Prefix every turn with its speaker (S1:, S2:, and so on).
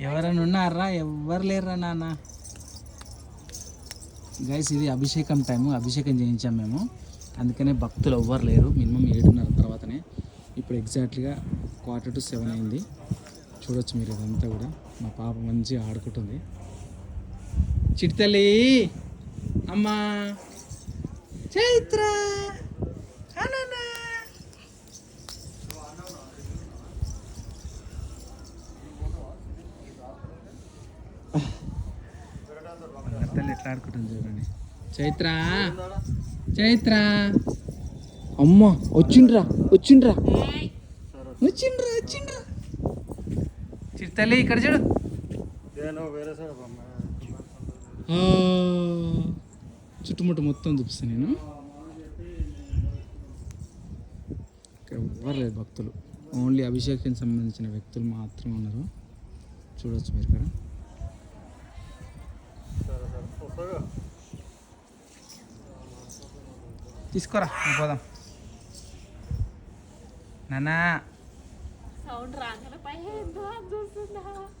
S1: ఎవరైనా ఉన్నారా? ఎవ్వరు లేరురా నాన్న. గైస్ ఇది అభిషేకం టైము అభిషేకం చేయించాం మేము. అందుకనే భక్తులు ఎవ్వరు లేరు. మినిమం ఏడున్నర తర్వాతనే. ఇప్పుడు ఎగ్జాక్ట్గా క్వార్టర్ టు సెవెన్ అయింది. చూడొచ్చు మీరు ఇదంతా కూడా. మా పాప మంచిగా ఆడుకుంటుంది. చిట్తల్లి అమ్మా! చైత్రా! తల్లి ఎట్లా ఆడుకుంటుంది చూడండి. చైత్ర చైత్ర. అమ్మ వచ్చిండ్రా వచ్చిండ్రా. వచ్చిండ్రా వచ్చిండ్రా. చిట్టల్లి ఇక్కడ చూడు. ఆ, చుట్టుముట్టు మొత్తం చూపిస్తాను నేను. ఇక్కడ ఎవ్వరు లేదు భక్తులు. ఓన్లీ అభిషేకం సంబంధించిన వ్యక్తులు మాత్రమే ఉన్నారు. చూడొచ్చు మీరు ఇక్కడ. తీసుకోరా పోదాం. నానా
S2: సౌండ్ రాగానే